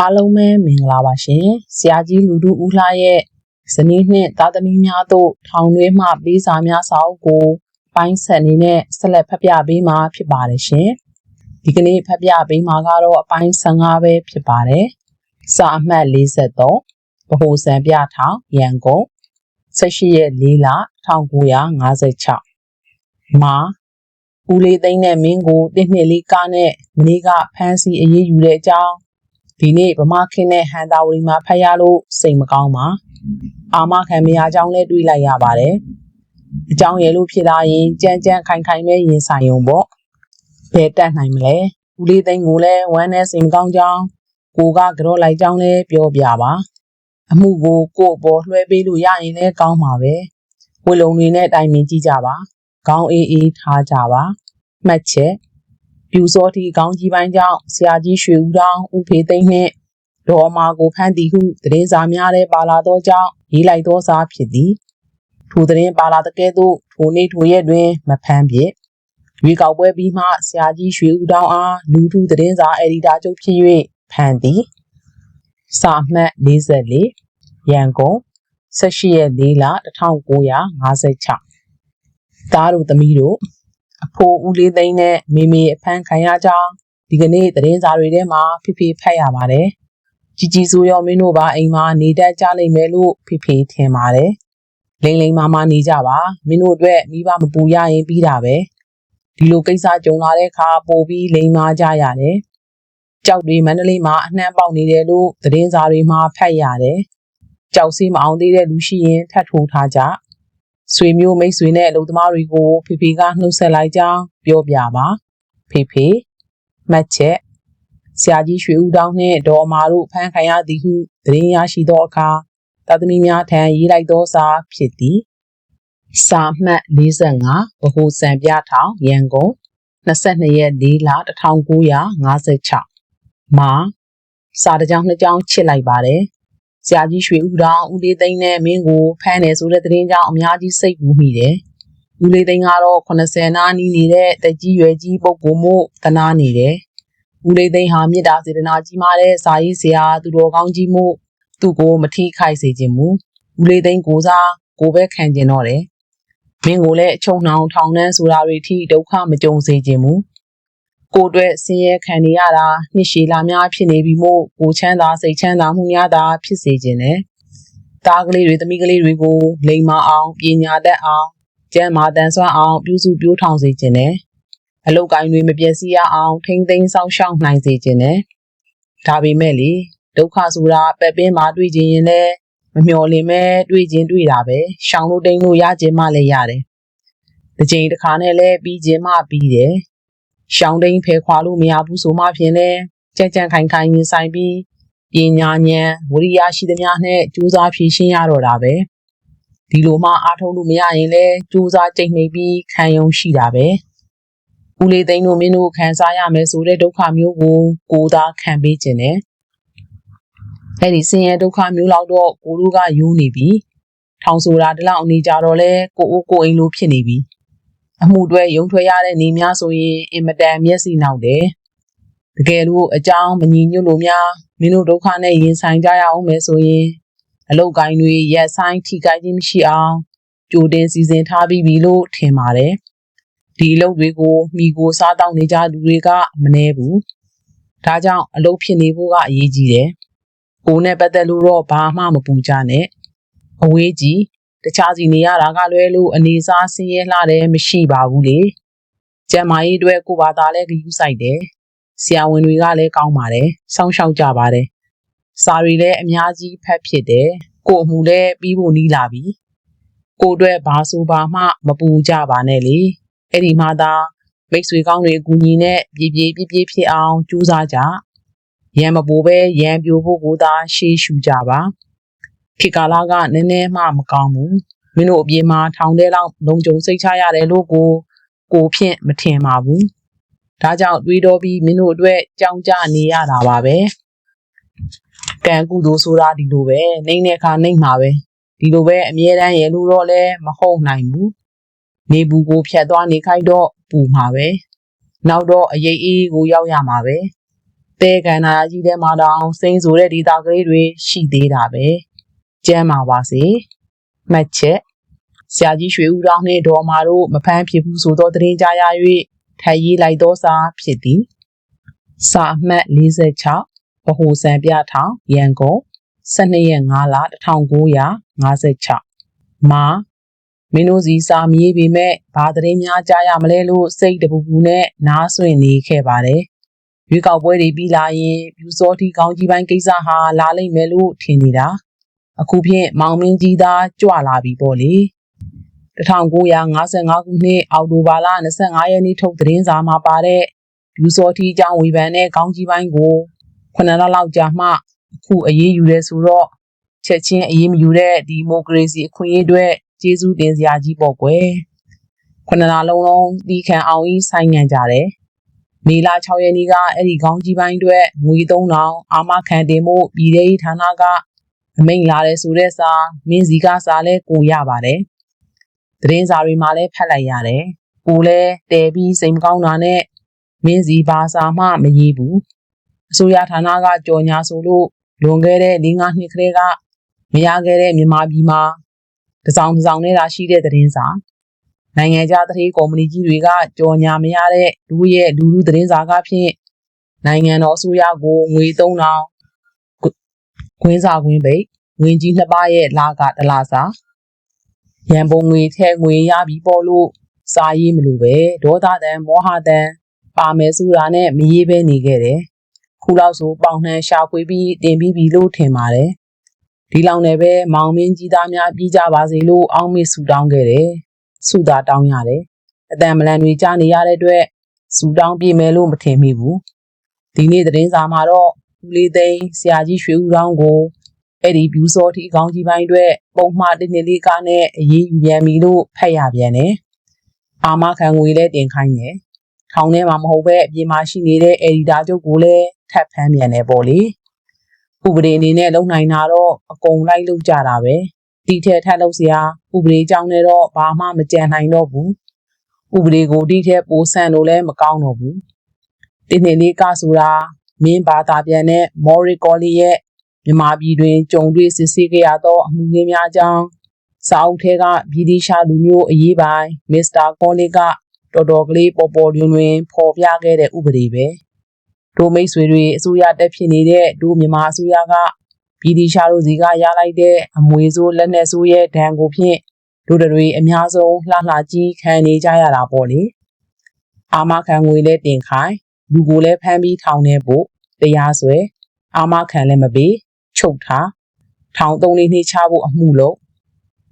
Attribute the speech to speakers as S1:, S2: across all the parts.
S1: အားလုံးပဲမင်္ဂလာပါရှင်ဆရာကြီးလူတို့ဦးလှရဲ့ဇနီးနှင့်သားသမီးများတို့ထောင်တွင်းမှပေးစာများစာအုပ်ကို ပိုင်းဆက်အနေနဲ့ဆက်လက်ဖတ်ပြပေးမှာဖြစ်ပါတယ်ရှင်ဒီကနေ့ဖတ်ပြပေးမှာကတော့အပိုင်း15ပဲဖြစ်ပါတယ်စာအမှတ်43ဗဟိုစံပြထောင်ရန်ကုန်18ရက်4လ1956မာဦးလေးသိန်းနဲ့မင်းကိုတစ်နှစ်လေးကားနဲ့မနေ့ကဖမ်းဆီးအရေးယူတဲ့အကြောင်း ဒီနေ့ဗမာခင်းနဲ့ဟန်တာဝရီမှာဖတ်ရလို့စိတ်မကောင်းပါအာမခံမရကြောင်းလည်းတွေးလိုက်ရပါတယ်အကြောင်းရလို့ဖြစ်လာရင်ကြမ်းကြမ်းခိုင်ခိုင်ပဲရင်ဆိုင်ုံပေါ့ဘယ်တက်နိုင်မလဲဦးလေးသိန်းကိုလည်းဝမ်းနဲ့စိတ်မကောင်းကြောင်းကိုကကြော့လိုက်ကြောင်းလည်းပြောပြပါအမှုကိုကို့ပေါ်လွှဲပေးလို့ရရင်လည်းကောင်းပါပဲဝေလုံတွေနဲ့တိုင်ပင်ကြည့်ကြပါခေါင်းအေးအေးထားကြပါမှတ်ချက် ပြူစောတိခေါင်းကြီးပိုင်းကြောင့်ဆရာကြီးရွှေဦးတောင်ဦးဖေသိန်းနှင့်ဒေါ်မာကိုဖမ်းသည်ဟုသတင်းစာများထဲပါလာသောကြောင့်ရေးလိုက်သောစာဖြစ်သည်ထိုသတင်းပါလာတဲ့ကဲ့သို့ထိုနေ့ထိုရက်တွင်မဖမ်းပြရွေးကောက်ပွဲပြီးမှဆရာကြီးရွှေဦးတောင်အားလူထုသတင်းစာအယ်ဒီတာချုပ်ဖြစ်၍ဖမ်းသည်စာမှတ်44ရန်ကုန်18ရက်4လ1956သားတို့သမီးတို့ အဖိုးဦးလေးသိန်းနဲ့မေမေအဖမ်းခံရကြောင်းဒီကနေ့သတင်းစာတွေထဲမှာဖိဖိဖတ်ရပါတယ်။ជីជីဆိုရောမင်းတို့ပါအိမ်မှာနေတတ်ကြလိမ့်မယ်လို့ဖိဖိထင်ပါတယ်။လိမ့်လိမ့်မာမာနေကြပါမင်းတို့အတွက်မိဘမပူရရင်ပြီးတာပဲ။ဒီလိုကိစ္စကြုံလာတဲ့အခါပို့ပြီးလိမ့်မာကြရတယ်။ကြောက်တွေမန္တလေးမှာအနှံ့ပေါက်နေတယ်လို့သတင်းစာတွေမှာဖတ်ရတယ်။ကြောက်စီးမအောင်သေးတဲ့လူရှိရင်ထပ်ထိုးထားကြ။ ဆွေမျိုးမိတ်ဆွေနဲ့အလုပ်သမားတွေကိုဖေဖေကနှုတ်ဆက်လိုက်ကြောင်းပြောပြပါဖေဖေမှတ်ချက်ဆရာကြီးရွှေဦးတောင်းနှင့်ဒေါ်မာတို့ဖမ်းခံရသည်ဟုသတင်းရရှိသောအခါတာသမီများထံရေးလိုက်သောစာဖြစ်သည်စာမှတ်45ဗဟိုစံပြထောင်ရန်ကုန်22ရက်4လ1956မှာစာတစ်ကြောင်းနှစ်ကြောင်းချစ်လိုက်ပါတယ် ဆရာကြီးရွှေဦးတောင်ဦးလေးသိန်းနဲ့မင်းကိုဖမ်းတယ်ဆိုတဲ့သတင်းကြောင့်အများကြီးစိတ်ပူမိတယ်။ဦးလေးသိန်းကတော့80နားနီးနေတဲ့တက်ကြီးရွယ်ကြီးပုဂ္ဂိုလ်မို့တနာနေတယ်။ဦးလေးသိန်းဟာမေတ္တာစေတနာကြီးမားတဲ့စာရေးဆရာသူတော်ကောင်းကြီးမို့သူ့ကိုမထိခိုက်စေခြင်းမူဦးလေးသိန်းကိုစားကိုပဲခံကျင်တော့တယ်။မင်းကိုလည်းအချုံနှောင်ထောင်နှန်းဆိုတာတွေထိဒုက္ခမကြုံစေခြင်းမူ ကိုအတွက်ဆင်းရဲခံနေရတာနှစ်ရှည်လာများဖြစ်နေပြီမို့ကိုချမ်းသာစိတ်ချမ်းသာမှုများသာဖြစ်စေခြင်းနဲ့သားကလေးတွေသမီးကလေးတွေကိုလိမ်မာအောင်ပညာတတ်အောင်ကျမ်းမာတန်ဆွမ်းအောင်ပြုစုပြောထောင်စေခြင်းနဲ့အလုတ်ကိုင်းတွေမပြည့်စည်ရအောင်ထိမ့်သိမ်းဆောင်ရှောက်နိုင်စေခြင်းနဲ့ဒါပေမဲ့လေဒုက္ခဆိုတာပက်ပင်းမှာတွေ့ခြင်းရင်လည်းမမျှော်လင့်မဲတွေ့ခြင်းတွေ့တာပဲရှောင်လို့တိန်လို့ရခြင်းမှလည်းရတယ်တစ်ချိန်တစ်ခါနဲ့လည်းပြီးခြင်းမှပြီးတယ် ရှောင်းတိန်ဖဲခွာလို့မရဘူးဆိုမှဖြင့်လဲကြက်ကြံခိုင်ခိုင်ရင်ဆိုင်ပြီးပညာဉာဏ်ဝိရိယရှိသမျှနဲ့ကြိုးစားဖြည့်ရှင်းရတော့တာပဲဒီလိုမှအားထုတ်လို့မရရင်လဲကြိုးစားကြိတ်မိပြီးခံယုံရှိတာပဲဦးလေးသိန်းတို့မင်းတို့ခံစားရမယ်ဆိုတဲ့ဒုက္ခမျိုးကိုကိုသာခံပေးခြင်းနဲ့အဲ့ဒီဆင်းရဲဒုက္ခမျိုးလောက်တော့ကိုတို့ကယူနေပြီထောင်ဆိုတာဒီလောက်အနေကြတော့လဲကိုအိုးကိုအိမ်လိုဖြစ်နေပြီ အမှုတွေရုံထွက်ရတဲ့နေများဆိုရင်အင်မတန်မျက်စိနောက်တယ်တကယ်လို့အကြောင်းမညီညွတ်လို့များမင်းတို့ဒုက္ခနဲ့ရင်ဆိုင်ကြရအောင်မယ်ဆိုရင်အလုတ်ကိုင်းတွေရက်ဆိုင်ထိခိုက်ခြင်းမရှိအောင်ကြိုတင်စီစဉ်ထားပြီးပြီလို့ထင်ပါတယ်ဒီအလုပ်တွေကိုမိကိုစားတောင်းနေကြသူတွေကမနှဲဘူးဒါကြောင့်အလုပ်ဖြစ်နေဖို့ကအရေးကြီးတယ်ကိုနဲ့ပတ်သက်လို့တော့ဘာမှမပူကြနဲ့အဝေးကြီး တခြားစီနေရတာကလွဲလို့အနေစားဆင်းရဲလှတယ်မရှိပါဘူးလေကျမကြီးအတွက်ကိုဘာသာလဲဂယူးဆိုင်တယ်ဆရာဝန်တွေကလည်းကောင်းပါတယ်စောင့်ရှောက်ကြပါတယ်စာတွေလည်းအများကြီးဖတ်ဖြစ်တယ်ကိုအမှုလည်းပြီးဖို့နီးလာပြီကိုအတွက်ဘာဆိုဘာမှမပူကြပါနဲ့လေအဲ့ဒီမှသာမိတ်ဆွေကောင်းတွေအကူညီနဲ့ပြေပြေပြည့်ပြည့်ဖြစ်အောင်ကြိုးစားကြရံမပိုးပဲရံပြိုဖို့ကိုသာရှေးရှူကြပါ ခေတ်ကာလကနည်းနည်းမှမကောင်းဘူးမင်းတို့အပြင်မှာထောင်ထဲလောက်လုံခြုံစိတ်ချရတယ်လို့ကိုကိုဖြင့်မထင်ပါဘူးဒါကြောင့်တွေးတော့ပြီးမင်းတို့အတွက်ကြောင်ကြနေရတာပါပဲကံကုသိုလ်ဆိုတာဒီလိုပဲနှိမ့်တဲ့အခါနှိမ့်မှာပဲဒီလိုပဲအမြဲတမ်းရလို့တော့လည်းမဟုတ်နိုင်ဘူးနေဘူးကိုဖြတ်သွားနေခိုက်တော့ပူမှာပဲနောက်တော့အရေးအေးကိုရောက်ရမှာပဲတတဲကန္နာကြီးထဲမှာတောင်စိမ့်ဆိုတဲ့ဒေတာကလေးတွေရှိသေးတာပဲ ကျမ်းပါပါစေမှတ်ချက်ဆရာကြီးရွှေဦးတောင်းနှင့်ဒေါ်မာတို့မဖမ်းဖြစ်ဘူးဆိုသောသတင်းကြားရ၍ထပ်ရေးလိုက်သောစာဖြစ်သည်စာအမှတ်46ဗဟိုစံပြထောင်ရန်ကုန်12ရက်5လ1956မာမင်းတို့စီစာမြေးပေမဲ့ဘာသတင်းများကြားရမလဲလို့စိတ်တပူပူနဲ့နားဆွင့်နေခဲ့ပါတယ်ရွေးကောက်ပွဲတွေပြီးလာရင်ပြူစောတိကောင်းကြီးပိုင်းကိစ္စဟာလာလိမ့်မယ်လို့ထင်နေတာ အခုဖြင့်မောင်မင်းကြီးသားကြွလာပြီပေါ့လေ1955ခုနှစ်အောက်တိုဘာလ25ရက်နေ့ထုတ်သတင်းစာမှာပါတဲ့ပြူစောတိအကြောင်းဝေဖန်တဲ့ကောင်းကြီးပိုင်းကိုခုနှစ်လလောက်ကြာမှအခုအေးအေးယူရဲဆိုတော့ချက်ချင်းအေးမယူတဲ့ဒီမိုကရေစီအခွင့်အရေးအတွက်ကျေးဇူးတင်စရာကြီးပေါ့ကွယ်ခုနှစ်လလုံးလုံးဒီခံအောင်ကြီးဆိုင်ငံ့ကြတယ်မေလ6ရက်နေ့ကအဲ့ဒီကောင်းကြီးပိုင်းအတွက်ငွေ3000အာမခံတင်မှုပြည်ထောင်ဌာနက အမိန့်လာတယ်ဆိုတဲ့စာမင်းစီကစာလဲကိုရပါတယ်သတင်းစာတွေမှာလည်းဖတ်လိုက်ရတယ်ကိုလည်းတဲပြီးစိတ်မကောင်းတာနဲ့မင်းစီဘာစာမှမရေးဘူးအစိုးရဌာနကကြော်ညာဆိုလို့လွန်ခဲ့တဲ့၄-၅နှစ်ခရဲကမရခဲ့တဲ့မြန်မာပြည်မှာတစောင်းတစောင်းနဲ့သာရှိတဲ့သတင်းစာနိုင်ငံခြားသတင်းကုမ္ပဏီကြီးတွေကကြော်ညာမရတဲ့လူရဲ့လူလူသတင်းစာကဖြင့်နိုင်ငံတော်အစိုးရကိုငွေ3000 ခွင်းစာခွင်းပိတ်ဝင်ကြီးနှစ်ပါးရဲ့လာကတလားစာရန်ပုံငွေထဲငွေရပြီးပေါ်လို့စာရေးမလို့ပဲဒေါသတန်မောဟတန်ပါမယ်ဆိုတာနဲ့မရေးဘဲနေခဲ့တယ်ခုလောက်ဆိုပေါင်နှံရှာဖွေပြီးတင်ပြီးပြီလို့ထင်ပါတယ်ဒီလောက်နဲ့ပဲမောင်မင်းကြီးသားများပြီးကြပါစေလို့အောင်းမေဆူတောင်းခဲ့တယ်ဆူတာတောင်းရတယ်အတန်မလန်တွေကြားနေရတဲ့အတွက်ဆူတောင်းပြမယ်လို့မထင်မိဘူးဒီနေ့သတင်းစာမှာတော့ ဦးလေးသိန်းဆရာကြီးရွှေဦးတောင်းကိုအဲ့ဒီပြူစောတိကောင်းကြီးပိုင်းအတွက်ပုံမှားတစ်နှစ်လေးကနဲ့အရေးယူပြန်ပြီလို့ဖတ်ရပြန်တယ်အာမခံငွေလည်းတင်ခိုင်းတယ်ထောင်ထဲမှာမဟုတ်ပဲအပြင်မှာရှိနေတဲ့အယ်ဒီတာချုပ်ကိုလည်းထပ်ဖမ်းပြန်တယ်ပေါ့လေဥပဒေအနေနဲ့လုံနိုင်တာတော့အကုန်လိုက်လုပ်ကြတာပဲဒီထက်ထပ်လုပ်စရာဥပဒေကြောင်းနဲ့တော့ဘာမှမကြံနိုင်တော့ဘူးဥပဒေကိုဒီထက်ပိုဆန့်လို့လည်းမကောင်းတော့ဘူးဒီနေ့လေးကဆိုတာ မင်းဘာသာပြန်တဲ့ Mori Colli ရဲ့မြန်မာပြည်တွင်ကြုံတွေ့စစ်ဆေးခဲ့ရသောအမှုငင်းများကြောင်းစာအုပ်ထဲကဗြိတိရှားလူမျိုးအရေးပိုင်းမစ္စတာကောလီကတော်တော်ကလေးပေါ်ပေါ်တွင်တွင်ဖော်ပြခဲ့တဲ့ဥပဒေပဲဒိုမိတ်ဆွေတွေအစိုးရတက်ဖြစ်နေတဲ့ဒိုမြန်မာအစိုးရကပြည်တီရှားတို့စီကရလိုက်တဲ့အမွေဆိုးလက်နက်ဆိုးရဲ့ဒဏ်ကိုဖြင့်တို့တွေအများဆုံးလှလှကြီးခံနေကြရတာပေါ့လေအာမခံငွေလဲတင်ခိုင်း လူကိုလည်းဖမ်းပြီးထောင်ထဲပို့တရားစွဲအာမခံလည်းမပေးချုပ်ထားထောင်သုံးလေးနှစ်ချဖို့အမှုလို့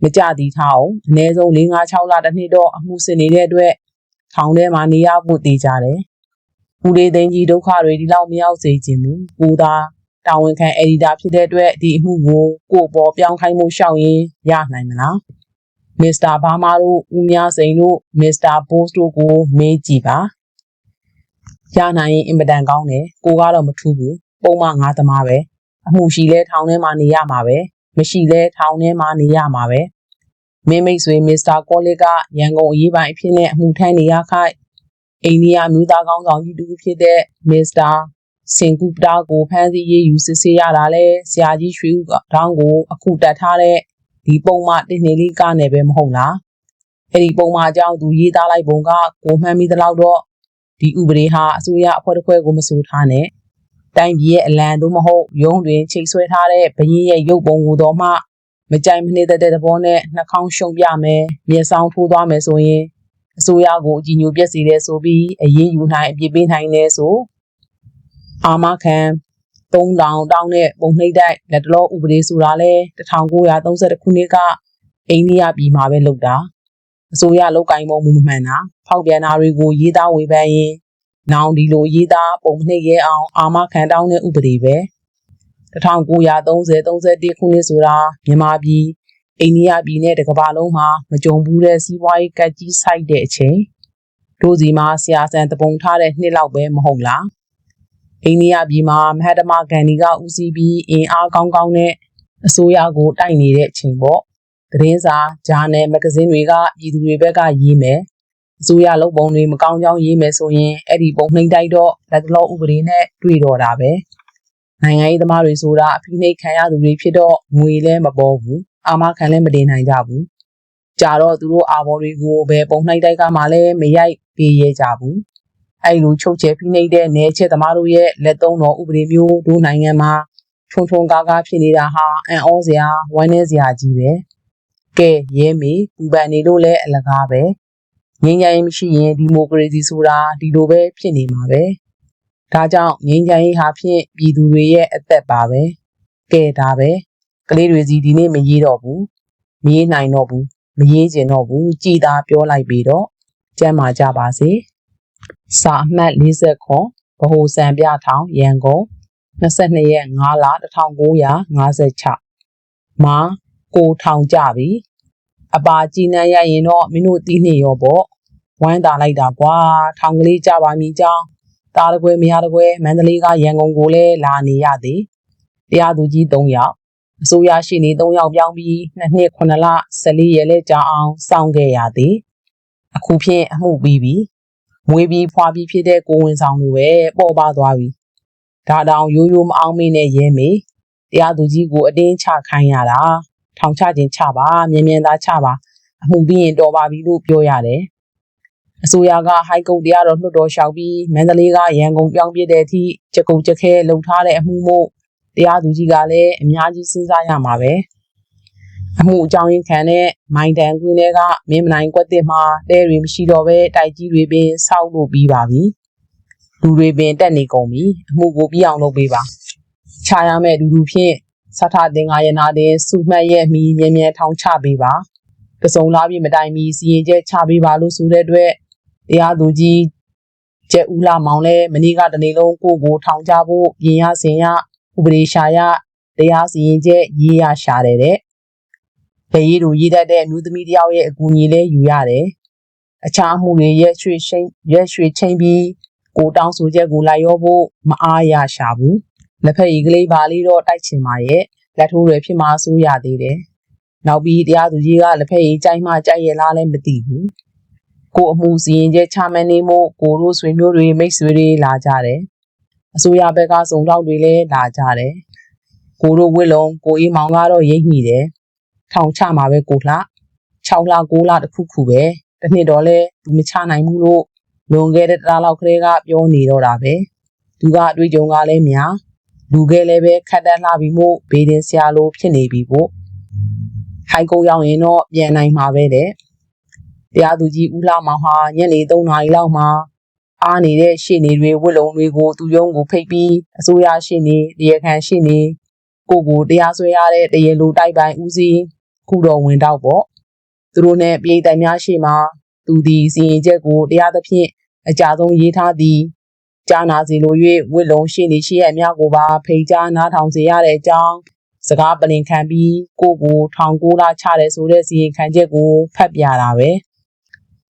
S1: မကြသည်ထားအောင်အနည်းဆုံး၄၅6လတစ်နှစ်တော့အမှုစစ်နေတဲ့အတွက်ထောင်ထဲမှာနေရဖို့တည်ကြတယ်။ဦးလေးသိန်းကြီးဒုက္ခတွေဒီလောက်မရောက်စေခြင်းဘူး။ကိုသာတာဝန်ခံအက်ဒီတာဖြစ်တဲ့အတွက်ဒီအမှုကိုကို့ပေါ်ပြောင်းခိုင်းမှုရှောက်ရင်ရနိုင်မလား။မစ္စတာဘာမာတို့ဦးမြစိန်တို့မစ္စတာဘိုးစ်တို့ကိုမေးကြည့်ပါ။ ရနိုင်ရင်အင်မတန်ကောင်းတယ်။ကိုကတော့မထူးဘူး။ပုံမှန်ငါးသမားပဲ။အမှုရှိလဲထောင်ထဲမှာနေရမှာပဲ။မရှိလဲထောင်ထဲမှာနေရမှာပဲ။မင်းမိတ်ဆွေမစ္စတာကောလစ်ကရန်ကုန်အရေးပိုင်းအဖြစ်နဲ့အမှုထမ်းနေရခိုက်အိန္ဒိယမျိုးသားကောင်းဆောင်ကြီးတူဖြစ်တဲ့မစ္စတာစင်ကူပတာကိုဖမ်းဆီးရေးယူစစ်ဆေးရတာလဲဆရာကြီးရွှေဦးတောင်းကိုအခုတတ်ထားတဲ့ဒီပုံမှတင်းနေလေးကနဲ့ပဲမဟုတ်လားအဲ့ဒီပုံမှအကြောင်းသူရေးသားလိုက်ပုံကကိုမှန်းမိသလောက်တော့ ဒီဥပဒေဟာအစိုးရအဖွဲ့တစ်ဖွဲ့ကိုမဆိုထားနဲ့တိုင်းပြည်ရဲ့အလံသို့မဟုတ်ရုံးတွင်ချိတ်ဆွဲထားတဲ့ဘရင်ရဲ့ရုပ်ပုံကိုတော့မှမကြိုက်မနေတဲ့တဲ့သဘောနဲ့နှာခေါင်းရှုံပြမယ်မျက်စောင်းထိုးသွားမယ်ဆိုရင်အစိုးရကိုအကြည်ညိုပြက်စီတဲ့ဆိုပြီးအရေးယူနိုင်အပြစ်ပေးနိုင်တယ်ဆိုအာမခံ3000တောင်းတဲ့ပုံနှိပ်တိုက်လက်တလောဥပဒေဆိုတာလဲ1932ခုနှစ်ကအိန္ဒိယပြည်မှာပဲလုပ်တာ အစိုးရလောက်ကင်ပုံမမှန်တာဖောက်ပြန်တာတွေကိုရေးသားဝေဖန်ရင်နောင်ဒီလိုရေးသားပုံနှိပ်ရဲအောင်အာမခံတောင်းတဲ့ဥပဒေပဲ1930-31ခုနှစ်ဆိုတာမြန်မာပြည်အိန္ဒိယပြည်နဲ့တကမ္ဘာလုံးမှာမကြုံဘူးတဲ့စီးပွားရေးကတ်ကြီးဆိုင်တဲ့အချိန်တို့စီမှာဆရာဆန်တပုံထားတဲ့နှစ်လောက်ပဲမဟုတ်လားအိန္ဒိယပြည်မှာမဟာတမဂန္ဒီကဦးစီးပြီးအင်အားကောင်းကောင်းနဲ့အစိုးရကိုတိုက်နေတဲ့အချိန်ပေါ့ သတင်းစာဂျာနယ်မဂဇင်းတွေကပြည်သူတွေဘက်ကရေးမယ်အစိုးရလုပ်ပုံတွေမကောင်းကြောင်းရေးမယ်ဆိုရင်အဲ့ဒီပုံနှိမ့်တိုက်တော့လက်တလောဥပဒေနဲ့တွေ့တော့တာပဲနိုင်ငံရေးသမားတွေဆိုတာအဖိနှိပ်ခံရသူတွေဖြစ်တော့ငွေလည်းမပေါ်ဘူးအာမခံလည်းမတင်နိုင်ကြဘူးကြာတော့သူတို့အာဘော်တွေကိုပဲပုံနှိုက်တိုက်ကမှလည်းမရိုက်ပေးရကြဘူးအဲ့လိုချုပ်ချယ်ဖိနှိပ်တဲ့နယ်ချက်သမားတို့ရဲ့လက်သုံးတော်ဥပဒေမျိုးတို့နိုင်ငံမှာထုံထုံကားကားဖြစ်နေတာဟာအံ့ဩစရာဝမ်းနည်းစရာကြီးပဲ ကဲရဲမေပူပန်နေလို့လည်းအလကားပဲငြိမ်းချမ်းရေးမရှိရင်ဒီမိုကရေစီဆိုတာဒီလိုပဲဖြစ်နေမှာပဲဒါကြောင့်ငြိမ်းချမ်းရေးဟာဖြင့်ပြည်သူတွေရဲ့အသက်ပါပဲကဲဒါပဲကလေးတွေစီဒီနေ့မရေးတော့ဘူးမရေးနိုင်တော့ဘူးမရေးကျင်တော့ဘူးကြည်သာပြောလိုက်ပြီးတော့ကျမ်းမာကြပါစေစာအမှတ်40ခွန်ဗဟိုစံပြထောင်ရန်ကုန်22ရက်5လ1956မာ ကိုထောင်ကြပြီအပါကြည်နံရရင်တော့မင်းတို့တီးနေရောပေါ့ဝမ်းသာလိုက်တာကွာထောင်ကလေးကြပါမည်ကြောင်းတားတကွဲမရတကွဲမန္တလေးကရန်ကုန်ကိုလည်းလာနေရသည်တရားသူကြီး3ယောက်အစိုးရရှိနေ3ယောက်ပြောင်းပြီး2နှစ်9လ14ရက်လဲကြာအောင်စောင့်ခဲ့ရသည်အခုဖြင့်အမှုပြီးပြီမွေးပြီးဖွာပြီးဖြစ်တဲ့ကိုဝင်ဆောင်လိုပဲပေါ်ပါသွားပြီဒါတောင်ရိုးရိုးမအောင်မင်းနဲ့ရဲမေတရားသူကြီးကိုအတင်းချခိုင်းရတာ ထောင်ချခြင်းချပါမြင်မြင်သာချပါအမှုပြီးရင်တော်ပါပြီလို့ပြောရတယ်အစိုးရကဟိုက်ကုတ်တရားတော်လွှတ်တော်လျှောက်ပြီးမန္တလေးကရန်ကုန်ပြောင်းပြတဲ့အထိကြကုတ်ကြခဲလှုပ်ထားတဲ့အမှုမို့တရားသူကြီးကလည်းအများကြီးစဉ်းစားရမှာပဲအမှုအကြောင်းရင်းခံတဲ့မိုင်းတန်ကွင်းတွေကမင်းမနိုင်ကွက်တစ်မှာတဲတွေမရှိတော့ပဲတိုက်ကြီးတွေပင်စောက်လို့ပြီးပါပြီလူတွေပင်တက်နေကုန်ပြီအမှုကိုပြီးအောင်လုပ်ပေးပါခြာရမဲ့လူလူဖြင့် စထတင်္ဂါယနာတင်စုမှတ်ရဲ့မီမြဲမြဲထောင်ချပေးပါကစုံလာပြီးမတိုင်မီစီရင်ချက်ချပေးပါလို့ဆိုတဲ့အတွက်တရားသူကြီးကျက်ဦးလာမောင်လဲမနေ့ကတနေ့လုံးကိုကိုထောင်ချဖို့ပြင်ရစင်ရဥပဒေရှာရတရားစီရင်ချက်ရေးရရှာတယ်တဲ့ဘယ်ရည်တို့ရေးတတ်တဲ့အမျိုးသမီးတယောက်ရဲ့အကူအညီလဲယူရတယ်အခြားမှုတွေရဲ့ရွှေချင်းရက်ရွှေချင်းပြီးကိုတောင်းဆိုချက်ကိုလိုက်ရောဖို့မအားရရှာဘူး လက်ဖက်ရည်ကလေးပါလေးတော့တိုက်ချင်ပါရဲ့လက်ထိုးတွေဖြစ်မှဆိုးရသေးတယ်နောက်ပြီးတရားသူကြီးကလက်ဖက်ရည်ကြိုက်မှကြိုက်ရလားလည်းမသိဘူးကိုအမှုစီရင်ချက်ချမှန်းနေမို့ကိုတို့ဆွေမျိုးတွေမိတ်ဆွေတွေလာကြတယ်အစိုးရဘက်ကစုံတော့တွေလည်းလာကြတယ်ကိုတို့ဝစ်လုံးကိုအေးမောင်ကတော့ရိတ်မိတယ်ထောင်ချမှာပဲကိုလှ6လ9လတခုခုပဲတစ်နှစ်တော့လဲသူမချနိုင်ဘူးလို့လွန်ခဲ့တဲ့တလားလောက်ကလေးကပြောနေတော့တာပဲသူကအတွေ့အကြုံကလည်းများ လူကလည်းပဲခတ်တန်းလာပြီးမို့ဘေးတင်ဆရာလိုဖြစ်နေပြီပေါ့ဟိုင်ကိုရောက်ရင်တော့ပြန်နိုင်မှာပဲတဲ့တရားသူကြီးဦးလှမောင်ဟာညနေ3နာရီလောက်မှာအားနေတဲ့ရှေ့နေတွေဝတ်လုံတွေကိုသူယုံကိုဖိတ်ပြီးအစိုးရရှေ့နေတရားခံရှေ့နေကိုကိုတရားစွဲရတဲ့တရားလိုတိုက်ပိုင်ဦးစီးခုတော်ဝင်တော့ပေါ့သူတို့နဲ့ပြည်တိုင်များရှေ့မှာသူဒီစီရင်ချက်ကိုတရားသဖြင့်အကြဆုံးရေးထားသည် ကြားနာစီလို၍ဝစ်လုံးရှေ့နေရှိရဲ့အများကိုပါဖိတ်ကြားနားထောင်စေရတဲ့အကြောင်းစကားပလင်ခံပြီးကိုကိုထောင်ကိုလာချတယ်ဆိုတဲ့စီရင်ခံချက်ကိုဖတ်ပြတာပဲ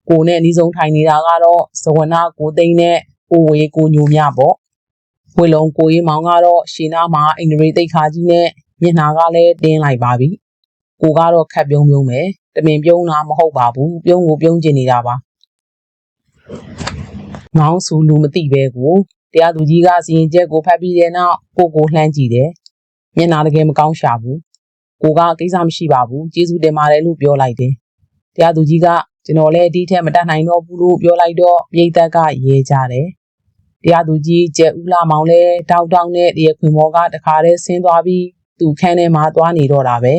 S1: ကိုနဲ့အနီးဆုံးထိုင်နေတာကတော့ဇဝနာကိုသိန်းနဲ့ကိုဝေကိုညိုမြပေါ့ဝေလုံးကိုရေးမောင်ကတော့ရှင်းနာမှာအင်္ဂရိတိတ်ခါကြီးနဲ့မျက်နှာကလည်းတင်းလိုက်ပါပြီကိုကတော့ခက်ပြုံးပြုံးပဲတမင်ပြုံးတာမဟုတ်ပါဘူးပြုံးကိုပြုံးကျင်နေတာပါ ငောင်းဆူလူမသိပဲကိုတရားသူကြီးကစီရင်ချက်ကိုဖတ်ပြီးတဲ့နောက်ကိုကိုလှမ်းကြည့်တယ်မျက်နှာတကယ်မကောင်းရှာဘူးကိုကကိစ္စမရှိပါဘူးကျေးဇူးတင်ပါတယ်လို့ပြောလိုက်တယ်တရားသူကြီးကကျွန်တော်လည်းဒီထက်မတတ်နိုင်တော့ဘူးလို့ပြောလိုက်တော့မြိတ်သက်ကရဲကြတယ်တရားသူကြီးကျက်ဦးလာမောင်လည်းတောက်တောက်နဲ့တရားခွင်မောကတခါတည်းဆင်းသွားပြီးသူ့ခန်းထဲမှာသွားနေတော့တာပဲ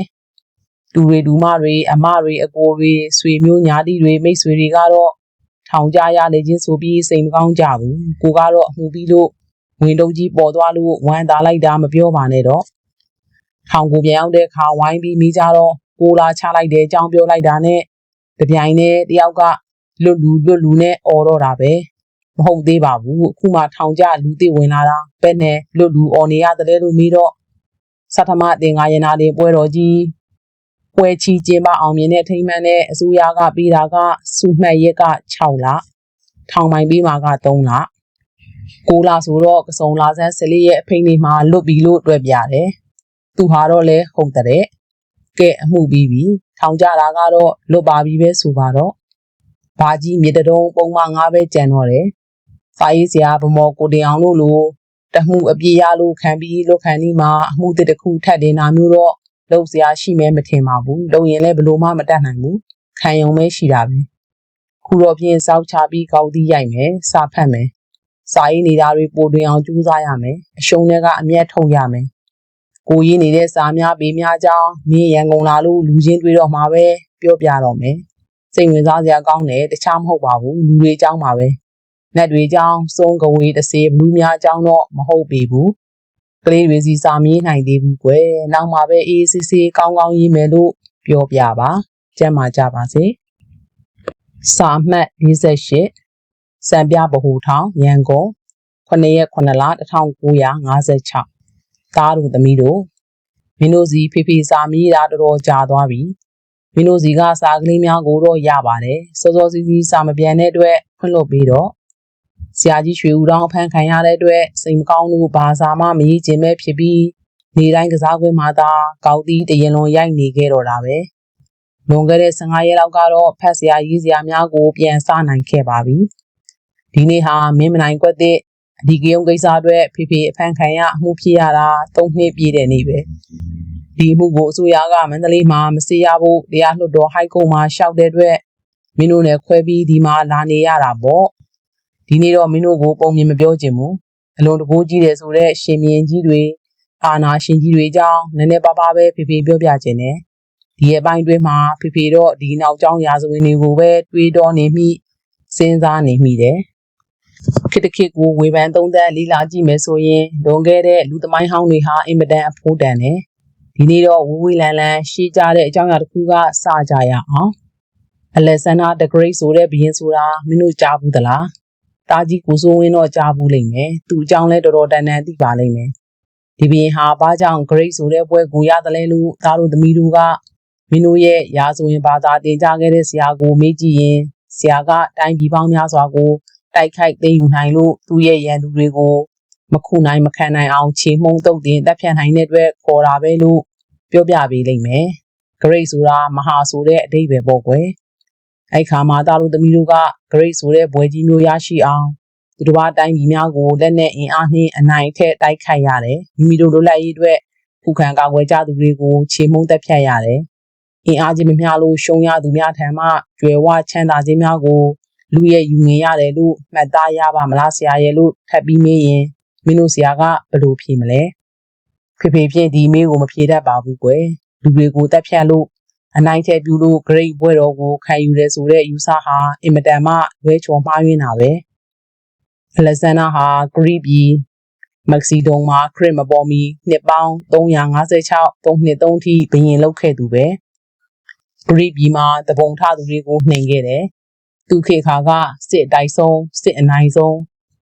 S1: လူတွေဒူမတွေအမတွေအကိုတွေဆွေမျိုးညာတိတွေမိတ်ဆွေတွေကတော့ ထောင်ကြရနေချင်းဆိုပြီးစိတ်မကောင်းကြဘူးကိုကတော့အမှုပြီးလို့ဝင်တုံးကြီးပေါ်သွားလို့ဝမ်းသာလိုက်တာမပြောပါနဲ့တော့ထောင်ကိုပြန်ရောက်တဲ့အခါဝိုင်းပြီးမိကြတော့ကိုလာချလိုက်တဲ့အကြောင်းပြောလိုက်တာနဲ့တပြိုင်တည်းတယောက်ကလွတ်လူလွတ်လူနဲ့អော်တော့တာပဲမဟုတ်သေးပါဘူးအခုမှထောင်ကြလူသိဝင်လာတာပဲနဲ့လွတ်လူអော်နေရတယ်လို့မိတော့စထမတင်္ဂါယနာတင်ပွဲတော်ကြီး ပွဲချီကျင်းပအောင်မြင်တဲ့ထိမ်းမှန်တဲ့အစိုးရကပေးတာကစုမှတ်ရက်က6လထောင်ပိုင်ပေးမှာက3လ6လဆိုတော့ကစုံလာဆန်း14ရက်အဖိနေမှာလွတ်ပြီလို့တွေ့ပြတယ်သူဟာတော့လေဟုတ်တဲ့ကဲအမှုပြီးပြီထောင်ကြတာကတော့လွတ်ပါပြီပဲဆိုပါတော့ဘာကြီးမြေတတုံးပုံမှန်ငါးပဲကြံတော့တယ်။စာရေးဆရာဗမော်ကိုတင်အောင်လို့လို့တမှုအပြည့်ရလို့ခံပြီးလုတ်ခံဒီမှာအမှုတစ်တစ်ခုထပ်တင်တာမျိုးတော့ လုပ်စရာရှိမဲမထင်ပါဘူး။လုပ်ရင်လည်းဘလို့မှမတတ်နိုင်ဘူး။ခံယုံမဲရှိတာပဲ။ခုတော့ပြင်စောက်ချပြီးကောက်သီးရိုက်မယ်။စာဖတ်မယ်။စာရေးနေတာတွေပိုတွင်အောင်ကြိုးစားရမယ်။အရှုံးတွေကအမျက်ထုတ်ရမယ်။ကိုရေးနေတဲ့စာများပေများကြောင်းမင်းရန်ကုန်လာလို့လူချင်းတွေ့တော့မှာပဲပြောပြတော့မယ်။စိတ်ဝင်စားစရာကောင်းတယ်တခြားမဟုတ်ပါဘူးလူတွေအကြောင်းပါပဲ။နတ်တွေအကြောင်းစုံကဝေးတစ်စေဘလူးများအကြောင်းတော့မဟုတ်ပေဘူး။ ကလေးတွေစီစာမေးနိုင်သေးဘူးကွယ်။နောက်မှပဲအေးအေးဆေးဆေးကောင်းကောင်းရေးမယ်လို့ပြောပြပါ။ကျမ်းမာကြပါစေ။စာမှတ်48စံပြဗဟိုထောင်ရန်ကုန်9ရက်9လ1956သားတို့သမီးတို့မင်းတို့စီဖေဖေစာမီးတာတော်တော်ကြာသွားပြီမင်းတို့စီကစာကလေးများကိုတော့ရပါတယ်စောစောစီးစီးစာမပြန်တဲ့အတွက်ခွင့်လွှတ်ပြီးတော့ ဆရာကြီးရွှေဦးတောင်ဖန်ခံရတဲ့အတွက်စိတ်မကောင်းလို့ဘာစာမှမရေးခြင်းပဲဖြစ်ပြီးနေတိုင်းကစားကွင်းမှာသာကောက်တီးတရင်လုံးရိုက်နေခဲ့တော့တာပဲလွန်ခဲ့တဲ့15ရက်လောက်ကတော့ဖတ်ဆရာရေးဆရာများကိုပြန်စနိုင်ခဲ့ပါပြီဒီနေ့ဟာမင်းမနိုင်ကွက်တဲ့အဒီကယုံကိစ္စအတွက်ဖေဖေအဖန်ခံရအမှုဖြစ်ရတာ၃နှစ်ပြည့်တဲ့နေ့ပဲဒီအမှုကိုအစိုးရကမန္တလေးမှာမစေရဖို့တရားလွှတ်တော်ဟိုက်ကုန်းမှာရှောက်တဲ့အတွက်မင်းတို့နဲ့ခွဲပြီးဒီမှာလာနေရတာပေါ့ ဒီနေ့တော့မင်းတို့ကိုပုံမြင်မပြောချင်ဘူးအလွန်တကူကြီးတယ်ဆိုတော့ရှင်မြင်းကြီးတွေအာနာရှင်ကြီးတွေအကြောင်းနည်းနည်းပါးပါးပဲဖေဖေပြောပြခြင်းနဲ့ဒီရဲ့ပိုင်းတွင်းမှာဖေဖေတော့ဒီနောက်ကျောင်းရာဇဝင်တွေကိုပဲတွေးတော်နေမိစဉ်းစားနေမိတယ်ခေတ်တစ်ခေတ်ကိုဝေဖန်သုံးသပ်လေးလာကြည့်မယ်ဆိုရင်လွန်ခဲ့တဲ့လူသမိုင်းဟောင်းတွေဟာအင်မတန်အဖိုးတန်တယ်ဒီနေ့တော့ဝူဝေးလန်လန်ရှေးကြတဲ့အကြောင်းအရာတစ်ခုကစကြရအောင်အလက်ဆန္ဒဒဂရိတ်ဆိုတဲ့ဘီရင်ဆိုတာမင်းတို့ကြားဘူးသလား တာကြီးကိုစိုးဝင်းတော့ကြားဘူးလိမ့်မယ်သူအကြောင်းလဲတော်တော်တန်တန်သိပါလိမ့်မယ်ဒီဘီရင်ဟာဘာကြောင့် great ဆိုတဲ့ပွဲကိုရတယ်လဲလို့သားတို့သမီးတို့ကမင်းတို့ရဲ့ရာဇဝင်ဘာသာတင်ကြားခဲ့တဲ့ဆရာကိုမေးကြည့်ရင်ဆရာကတိုင်းပြည်ပေါင်းများစွာကိုတိုက်ခိုက်သိမ်းယူနိုင်လို့သူ့ရဲ့ရန်သူတွေကိုမခုနိုင်မခံနိုင်အောင်ခြေမှုန်းတုတ်တင်တပ်ဖြတ်နိုင်တဲ့အတွက်ခေါ်တာပဲလို့ပြောပြပေးလိမ့်မယ်။ great ဆိုတာမဟာဆိုတဲ့အဓိပ္ပာယ်ပေါ့ကွယ်။ အဲ့ခါမှာသားတို့သမီးတို့က great ဆိုတဲ့ဘွယ်ကြီးမျိုးရရှိအောင်သူတို့ဘာတိုင်းပြည်များကိုလက်နဲ့အင်အားနှင်းအနိုင်ထက်တိုက်ခိုက်ရတယ်။မိမိတို့လိုလိုက်ရေးအတွက်ခုခံကာကွယ်ကြသူတွေကိုခြေမှုန်းတပ်ဖြတ်ရတယ်။အင်အားကြီးမမျှလို့ရှုံးရသူများထံမှကျွယ်ဝချမ်းသာခြင်းများကိုလူရဲ့ယူငင်ရတယ်လို့မှတ်သားရပါမလားဆရာရဲ့လို့ထပ်ပြီးမေးရင်မင်းတို့ဆရာကဘယ်လိုဖြေမလဲဖေဖေဖြင့်ဒီမေးကိုမဖြေတတ်ပါဘူးကွယ်လူတွေကိုတက်ဖြတ်လို့ အနိုင်ကျပြူလို့ grade ဘွဲတော်ကိုခံယူရဲဆိုတဲ့ယူဆဟာအင်မတန်မှလွဲချော်မှားယွင်းတာပဲအလက်ဇန်နာဟာဂရိပြည်မက္ဆီဒုံမှာခရစ်မပေါ်မီနှစ်ပေါင်း356 3နှစ်3ထိဘရင်လောက်ခဲ့သူပဲဂရိပြည်မှာတပုံထသူတွေကိုနှိမ်ခဲ့တယ်သူခေခါကစစ်အတိုက်ဆုံးစစ်အနိုင်ဆုံး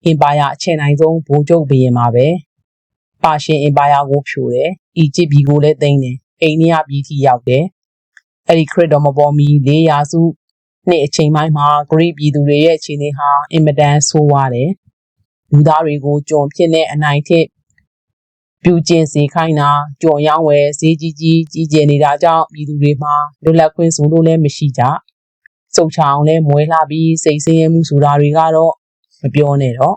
S1: အင်ပါယာအချေနိုင်ဆုံးဗိုလ်ချုပ်ဘုရင်မှာပဲပါရှင်အင်ပါယာကိုဖြိုတယ်အီဂျစ်ပြည်ကိုလည်းသိမ်းတယ်အိန္ဒိယပြည်ထိရောက်တယ် အဲ့ဒီခရစ်တော်မပေါ်မီ400စုနှစ်အချိန်ပိုင်းမှာဂရိပြည်သူတွေရဲ့အခြေအနေဟာအင်မတန်ဆိုးဝါးတယ်လူသားတွေကိုကြုံဖြစ်တဲ့အနိုင်ထက်ပြူကျင်စေခိုင်းတာကြော်ရောင်းဝယ်ဈေးကြီးကြီးကြီးကျယ်နေတာကြောင့်ပြည်သူတွေမှာလွတ်လပ်ခွင့်ဆိုလို့လည်းမရှိကြစုပ်ချအောင်လဲမွဲလှပြီးစိတ်ဆင်းရဲမှုဆိုတာတွေကတော့မပြောနဲ့တော့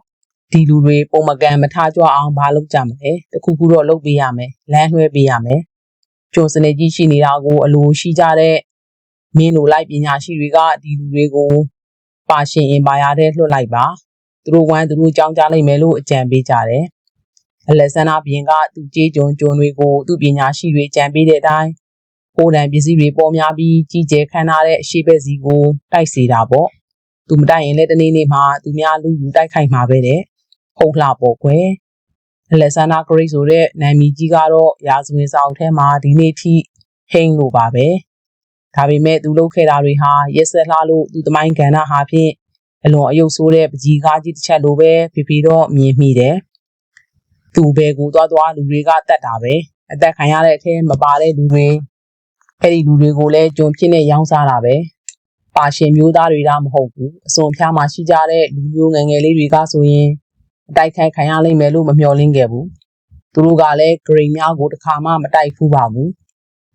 S1: ဒီလူတွေပုံမကန်မထားကြွအောင်မလုပ်ကြမလဲတခုခုတော့လုပ်ပေးရမယ်လမ်းလွှဲပေးရမယ် ကျွန်းစနေကြီးရှိနေတာကိုအလိုရှိကြတဲ့မင်းတို့လိုက်ပညာရှိတွေကဒီလူတွေကိုပါရှင်အင်ပါယာတဲ့လွှတ်လိုက်ပါသူတို့ဝမ်းသူတို့ကြောင်းကြလိုက်မယ်လို့အကြံပေးကြတယ်အလက်ဆန္ဒဘရင်ကသူ့ကြေးကြုံကြုံတွေကိုသူ့ပညာရှိတွေကြံပေးတဲ့အတိုင်းကိုယ်တံပစ္စည်းတွေပေါ်များပြီးကြီးကျယ်ခမ်းနားတဲ့အရှိဘက်စီကိုတိုက်စီတာပေါ့သူမတိုက်ရင်လည်းတနေ့နေ့မှာသူများလူယူတိုက်ခိုက်မှာပဲတဲ့ဟုတ်လှပေါ့ကွယ် အလက်ဆန္ဒဂရိတ်ဆိုတဲ့နာမည်ကြီးကတော့ရာဇဝင်စာအုပ်ထဲမှာဒီနေ့ထိဟိန်းလို့ပါပဲဒါပေမဲ့သူလုပ်ခဲ့တာတွေဟာရက်ဆက်လှလို့သူသမိုင်းကဏ္ဍဟာဖြင့်အလွန်အယုတ်ဆိုးတဲ့ပကြီးကားကြီးတစ်ချက်လိုပဲဖေဖေတော့မြင်မိတယ်သူဘယ်ကိုသွားသွားလူတွေကတတ်တာပဲအသက်ခံရတဲ့အထဲမပါတဲ့လူတွေအဲ့ဒီလူတွေကိုလည်းကြုံဖြစ်နေရောင်းစားတာပဲပါရှင်မျိုးသားတွေကမဟုတ်ဘူးအစွန်ဖျားမှာရှိကြတဲ့လူမျိုးငယ်ငယ်လေးတွေကဆိုရင် အတိုက်ခိုက်ခံရလိမ့်မယ်လို့မမျှော်လင့်ခဲ့ဘူးသူတို့ကလည်းဂရိများကိုတစ်ခါမှမတိုက်ဖူးပါဘူး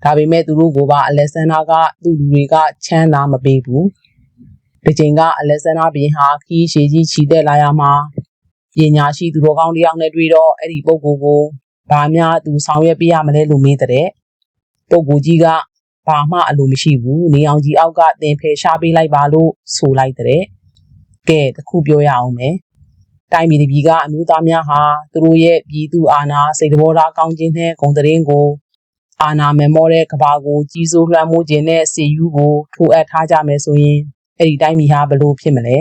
S1: ဒါပေမဲ့သူတို့ကပါအလက်ဆန္ဒကသူ့လူတွေကချမ်းသာမပေးဘူးဒီချိန်ကအလက်ဇန္ဒာဘင်ဟာခီးရှည်ကြီးခြိတဲ့လာရမှာပညာရှိသူတော်ကောင်းတစ်ယောက်နဲ့တွေ့တော့အဲ့ဒီပုဂ္ဂိုလ်ကိုဘာများသူဆောင်ရွက်ပေးရမလဲလို့မေးတဲ့ပုဂ္ဂိုလ်ကြီးကဘာမှအလိုမရှိဘူးနေအောင်ကြီးအောက်ကတင်ဖယ်ရှားပေးလိုက်ပါလို့ဆိုလိုက်တဲ့ကဲတခုပြောရအောင်မယ် တိုင်းပြည်တစ်ပြည်ကအမျိုးသားများဟာသူတို့ရဲ့ပြည်သူအာဏာစိတ်တော်ဓာတ်ကောင်းခြင်းနဲ့ဂုဏ်သတင်းကိုအာနာမေမောတဲ့ကဘာကိုကြီးစိုးလွှမ်းမိုးခြင်းနဲ့စီယူကိုထိုးအပ်ထားကြမယ်ဆိုရင်အဲ့ဒီတိုင်းပြည်ဟာဘယ်လိုဖြစ်မလဲ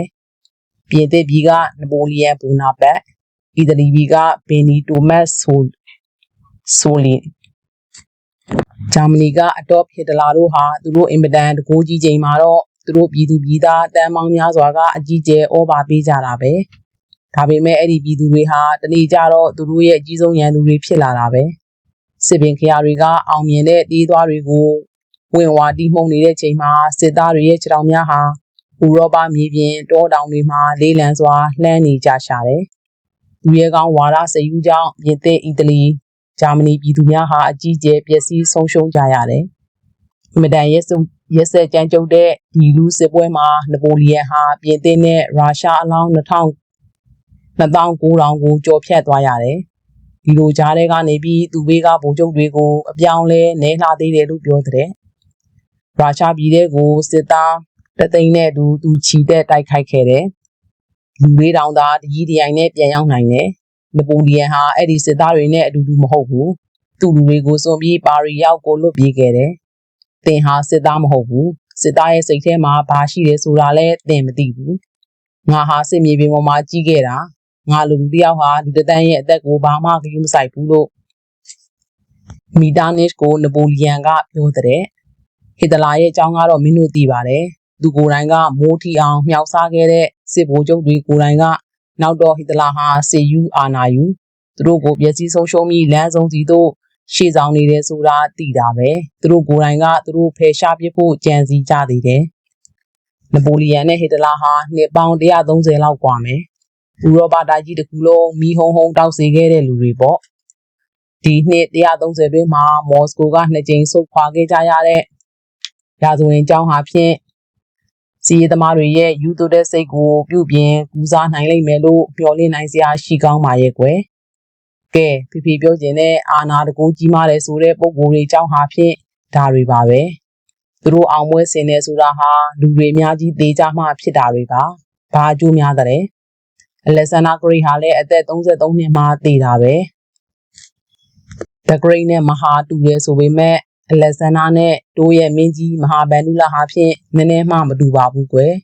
S1: ပြင်သစ်ပြည်ကနပိုလီယန်ဘူနာပတ်အီတလီပြည်ကဘင်နီတိုမတ်ဆိုဆိုလီဂျာမနီကအတော့ဟစ်တလာတို့ဟာသူတို့အင်မတန်တကိုးကြီးချိန်မှာတော့သူတို့ပြည်သူပြည်သားတန်ပေါင်းများစွာကအကြီးကျယ်ဩဘာပေးကြတာပဲ ဒါပေမဲ့အဲ့ဒီပြည်သူတွေဟာတနေ့ကျတော့သူတို့ရဲ့အကြီးဆုံးရန်သူတွေဖြစ်လာတာပဲစစ်ပင်ခရာတွေကအောင်မြင်တဲ့တီးသွားတွေကိုဝင်ဝါတီးမှုန်နေတဲ့ချိန်မှာစစ်သားတွေရဲ့ခြေထောက်များဟာဥရောပမြေပြင်တောတောင်တွေမှာလေးလံစွာလှမ်းနေကြရှာတယ်။လူရဲကောင်းဝါဒစယူကြောင့်ပြင်သစ်အီတလီဂျာမနီပြည်သူများဟာအကြီးကျယ်ပျက်စီးဆုံးရှုံးကြရတယ်။အမတန်ရက်စုရက်ဆက်ကြမ်းကြုတ်တဲ့ဒီလူစစ်ပွဲမှာနပိုလီယန်ဟာပြင်သစ်နဲ့ရုရှားအလောင်း2000 2900ကိုကြော်ဖြတ်သွားရတယ်။ဒီလိုကြားထဲကနေပြီးသူဘေးကဗိုလ်ချုပ်တွေကိုအပြောင်းလဲနဲလှသေးတယ်လို့ပြောတဲ့။ရုရှားပြည်တဲ့ကိုစစ်သားတသိန်းနဲ့သူသူချီတဲ့တိုက်ခိုက်ခဲ့တယ်။လူလေးတောင်သားတကြီးတရိုင်နဲ့ပြန်ရောက်နိုင်တယ်။နပိုလီယန်ဟာအဲ့ဒီစစ်သားတွေနဲ့အတူတူမဟုတ်ဘူး။သူ့လူတွေကိုစွန့်ပြီးပါရီရောက်ကိုလွတ်ပြေးခဲ့တယ်။တင်ဟာစစ်သားမဟုတ်ဘူး။စစ်သားရဲ့စိတ်ထဲမှာဘာရှိတယ်ဆိုတာလဲတင်မသိဘူး။ငါဟာစစ်မြေပြင်ပေါ်မှာကြီးခဲ့တာ ငါလူလူတယောက်ဟာဒီတန်းရဲ့အသက်ကိုဘာမှဂရုမစိုက်ဘူးလို့မီတာနစ်ကိုနပိုလီယန်ကပြောတဲ့ဟစ်တလာရဲ့အကြောင်းကတော့မင်းတို့သိပါတယ်သူကိုယ်တိုင်ကမိုးထီအောင်မြောက်စားခဲ့တဲ့စစ်ဗိုလ်ချုပ်တွေကိုယ်တိုင်ကနောက်တော့ဟစ်တလာဟာစေယူအာနာယူသူတို့ကိုပျက်စီးဆုံးရှုံးပြီးလမ်းဆုံးစီတို့ရှေ့ဆောင်နေတယ်ဆိုတာသိတာပဲသူတို့ကိုယ်တိုင်ကသူတို့ဖယ်ရှားပစ်ဖို့ကြံစီကြသေးတယ်နပိုလီယန်နဲ့ဟစ်တလာဟာနှစ်ပေါင်း130လောက်กว่าမယ် ဥရောပတိုင်းကြီးတစ်ခုလုံးမီးဟုံဟုံတောက်စေခဲ့တဲ့လူတွေပေါ့ဒီနှစ်130တွင်းမှာမော်စကိုကနှစ်ကြိမ်ဆုတ်ခွာခဲ့ကြရတဲ့ရာဇဝင်ကျောင်းဟာဖြင့်စီးရီးသမားတွေရဲ့ယူသွတဲ့စိတ်ကိုပြုပြင်ကူစားနိုင်လိမ့်မယ်လို့မျှော်လင့်နိုင်စရာရှိကောင်းပါရဲ့ကွယ်ကဲဖေဖေပြောခြင်းနဲ့အာနာတကူကြီးမားတယ်ဆိုတဲ့ပုံကိုယ်တွေကျောင်းဟာဖြင့်ဒါတွေပါပဲသူတို့အောင်ပွဲဆင်နေဆိုတာဟာလူတွေအများကြီးသေးကြမှဖြစ်တာတွေပါဘာအကျိုးများတဲ့ အလက်ဇန္ဒာဂရိတ်ဟာလည်းအသက်33နှစ်မှတည်တာပဲဒဂရိတ်နဲ့မဟာတူရဲဆိုပေမဲ့အလက်ဇန္ဒာနဲ့တိုးရဲ့မင်းကြီးမဟာဗန်နူလာဟာဖြင့်နည်းနည်းမှမတူပါဘူးကွယ်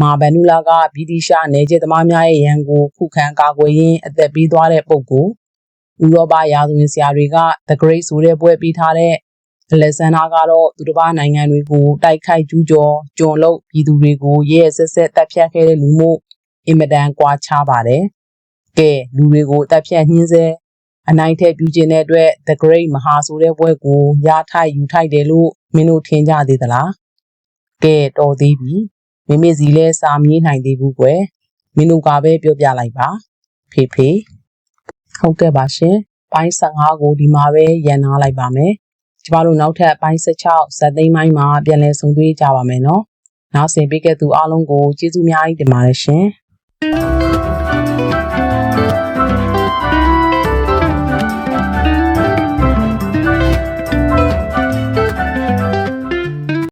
S1: မဟာဗန်နူလာကဗြိတိရှားနယ်ကျသမားများရဲ့ရန်ကိုခုခံကာကွယ်ရင်းအသက်ပေးသွားတဲ့ပုဂ္ဂိုလ်ဥရောပရာဇဝင်ဆရာတွေက The Great ဆိုတဲ့ပွဲပေးထားတဲ့အလက်ဇန္ဒာကတော့သူတစ်ပါးနိုင်ငံတွေကိုတိုက်ခိုက်ကျူးကျော်ကျွန်လုပ်ပြည်သူတွေကိုရဲရဲဆက်ဆက်တပ်ဖြတ်ခဲ့တဲ့လူမျိုး အင်မတန်ကွာခြားပါတယ်။ကဲလူတွေကိုတပ်ဖြတ်ညှင်းဆဲအနိုင်ထက်ပြုကျင်တဲ့အတွက် The Great မဟာဆိုတဲ့ဘွဲကိုရထိုက်ယူထိုက်တယ်လို့မင်းတို့ထင်ကြသေးသလား။ကဲတော်သေးပြီ။မိမိစီလဲစာမင်းနိုင်သေးဘူးကွယ်။မင်းတို့ကပဲပြောပြလိုက်ပါ။ဖေဖေဟုတ်ကဲ့ပါရှင်။ပိုင်း15ကိုဒီမှာပဲရန်နာလိုက်ပါမယ်။ကျမတို့နောက်ထပ်ပိုင်း16ဇက်သိမ်းပိုင်းမှာပြန်လည်ဆုံတွေ့ကြပါမယ်နော်။နောက်ဆင်ပေးခဲ့သူအားလုံးကိုကျေးဇူးများကြီးတင်ပါတယ်ရှင်။ Música